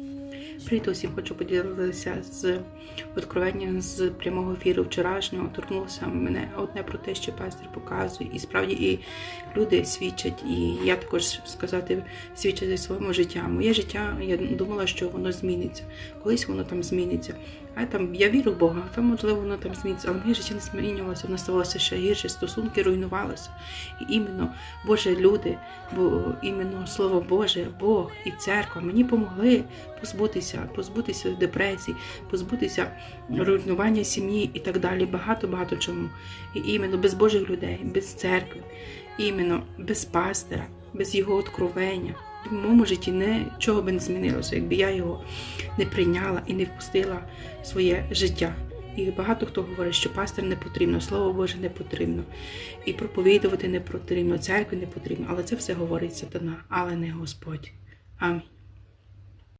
see you. Привіт усім, хочу поділитися з откровенням з прямого ефіру вчорашнього. Торкнулося мене одне про те, що пастор показує, і справді і люди свідчать, і я також сказати свідчать зі своєму життя. Моє життя, я думала, що воно зміниться. Колись воно там зміниться. А там я вірю в Бога, там можливо воно там зміниться, але моє життя не змінювалося, воно ставалося ще гірше, стосунки руйнувалися. І іменно Боже люди, бо іменно Слово Боже, Бог і церква мені помогли позбутися, позбутися депресії, позбутися руйнування сім'ї і так далі. Багато багато чому. І іменно без Божих людей, без церкви, іменно без пастора, без його откровення. В моєму житті нічого би не змінилося, якби я його не прийняла і не впустила в своє життя. І багато хто говорить, що пастор не потрібно, слово Боже не потрібно, і проповідувати не потрібно, церкві не потрібно, але це все говорить сатана, але не Господь. Амінь.